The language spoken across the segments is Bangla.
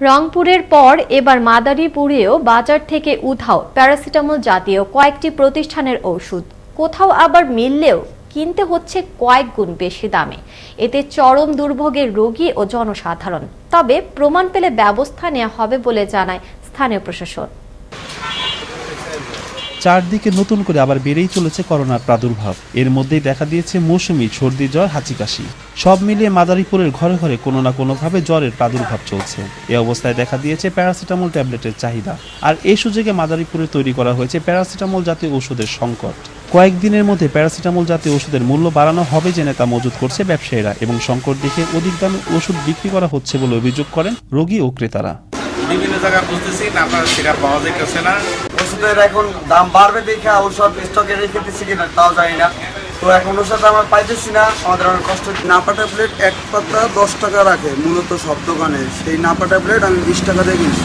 রংপুরের পর এবার মাদারীপুরেও বাজার থেকে উধাও প্যারাসিটামল জাতীয় কয়েকটি প্রতিষ্ঠানের ওষুধ। কোথাও আবার মিললেও কিনতে হচ্ছে কয়েক গুণ বেশি দামে। এতে চরম দুর্ভোগের রোগী ও জনসাধারণ। তবে প্রমাণ পেলে ব্যবস্থা নেওয়া হবে বলে জানায় স্থানীয় প্রশাসন। চারদিকে নতুন করে আবার বেড়েই চলেছে করোনার প্রাদুর্ভাব। এর মধ্যেই দেখা দিয়েছে মৌসুমি, সর্দি, জ্বর, হাঁচি, কাশি। সব মিলিয়ে মাদারীপুরের ঘরে ঘরে কোনো না কোনোভাবে জ্বরের প্রাদুর্ভাব চলছে। এ অবস্থায় দেখা দিয়েছে প্যারাসিটামল ট্যাবলেটের চাহিদা। আর এই সুযোগে মাদারীপুরে তৈরি করা হয়েছে প্যারাসিটামল জাতীয় ওষুধের সংকট। কয়েকদিনের মধ্যে প্যারাসিটামল জাতীয় ওষুধের মূল্য বাড়ানো হবে জেনে তা মজুত করছে ব্যবসায়ীরা এবং সংকট দেখে অধিক দামে ওষুধ বিক্রি করা হচ্ছে বলে অভিযোগ করেন রোগী ও ক্রেতারা। বিভিন্ন জায়গায় বুঝতেছি আপনার সিরাপ পাওয়া যাইতেছে না। ওষুধের এখন দাম বাড়বে দেখে ঔষধ স্টকে রেখে দিচ্ছি কিনা তাও জানি না। তো এখন ওষুধ আমরা পাইতেছি না আমাদের অনেক কষ্ট। নাপা ট্যাবলেট এক পাতা দশ টাকা রাখে মূলত সব দোকানে। সেই নাপা ট্যাবলেট আমি বিশ টাকা দিয়ে কিনছি।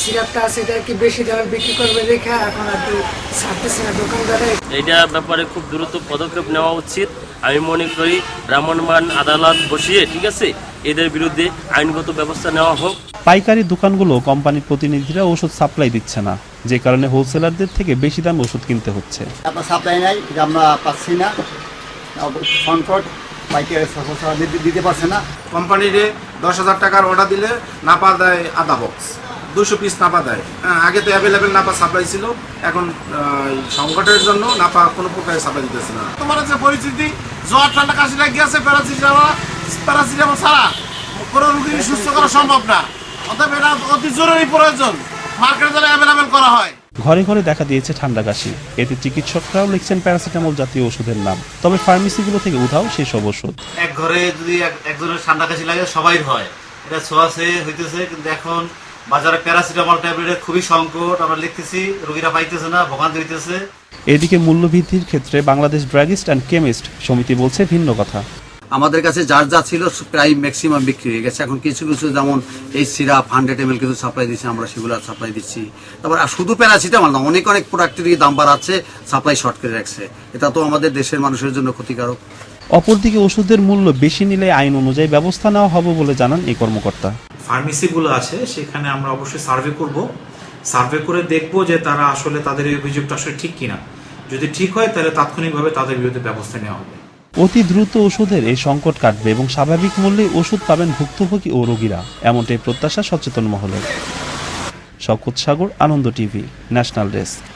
সিরাপটা আছে এটা কি বেশি দামে বিক্রি করবে দেখে এখন আর কি ছাড়তেছে না দোকানদারে। এটা ব্যাপারে খুব দ্রুত পদক্ষেপ নেওয়া উচিত। আমি মনে করি ভ্রাম্যমাণ আদালত বসিয়ে ঠিক আছে এদের বিরুদ্ধে আইনগত ব্যবস্থা নেওয়া হোক। পাইকারি দোকানগুলো কোম্পানির প্রতিনিধিরা ওষুধ সাপ্লাই দিচ্ছে না। যে কারণে হোলসেলারদের থেকে বেশি দামে ওষুধ কিনতে হচ্ছে। আপনার সাপ্লাই নাই আমরা পাচ্ছি না। সংকট পাইকারি দিতে- দিতে পারছে না। কোম্পানিরে দশ হাজার টাকার অর্ডার দিলে নাপা দেয় আধা বক্স দুশো পিস নাপা দেয়। হ্যাঁ, আগে তো অ্যাভেলেবেল নাপা সাপ্লাই ছিল। এখন আহ, সংকটের জন্য নাপা কোনো প্রকারে সাপ্লাই দিতেছে না। তোমার যে পরিস্থিতি জ্বর ঠান্ডা কাশি লাগে গেছে প্যারাসিটামল প্যারাসিটামল ছাড়া। কোনো রুগী সুস্থ করা সম্ভব না। অতএব এটা অতি জরুরি প্রয়োজন। মার্কেটে অ্যাভেলেবেল করা হয়। ঘরে ঘরে দেখা দিয়েছে ঠান্ডা কাশি। এতে চিকিৎসকরাও লিখছেন প্যারাসিটামল জাতীয় ওষুধের নাম। তবে ফার্মেসিগুলো থেকে উধাও সেসব ওষুধ। এক ঘরে যদি একজনের ঠান্ডা কাশি লাগে সবাই হয়। এটা ছোঁয়াছে হইতেছে কিন্তু এখন বাজারে প্যারাসিটামল ট্যাবলেটের খুবই সংকট। আমরা লিখতেছি রোগীরা পাইতেছে না ভোগান্তি হইতেছে। এদিকে মূল্যবৃদ্ধির ক্ষেত্রে বাংলাদেশ ড্রাগিস্ট অ্যান্ড কেমিস্ট সমিতি বলছে ভিন্ন কথা। আমাদের কাছে যার যা ছিল প্রায় ম্যাক্সিমাম বিক্রি হয়ে গেছে। এখন কিছু কিছু যেমন এই সিরাপ হান্ড্রেড এম কিছু সাপ্লাই দিচ্ছি আমরা সেগুলো সাপ্লাই দিচ্ছি। তারপর আর শুধু প্যারাসিটামল না অনেক অনেক প্রোডাক্টেরই দাম বাড়াচ্ছে সাপ্লাই শর্ট করে রাখছে। এটা তো আমাদের দেশের মানুষের জন্য ক্ষতিকারক। অপরদিকে ওষুধের মূল্য বেশি নিলে আইন অনুযায়ী ব্যবস্থা নেওয়া হবে বলে জানান এই কর্মকর্তা। ফার্মেসিগুলো আছে সেখানে আমরা অবশ্যই সার্ভে করব। সার্ভে করে দেখব যে তারা আসলে তাদের এই অভিযোগটা আসলে ঠিক কিনা। যদি ঠিক হয় তাহলে তাৎক্ষণিকভাবে তাদের বিরুদ্ধে ব্যবস্থা নেওয়া হবে। অতি দ্রুত ওষুধের এই সংকট কাটবে এবং স্বাভাবিক মূল্যে ওষুধ পাবেন ভুক্তভোগী ও রোগীরা। এমনটাই প্রত্যাশা সচেতন মহলের। শকত Sagar, Ananda TV, national desk.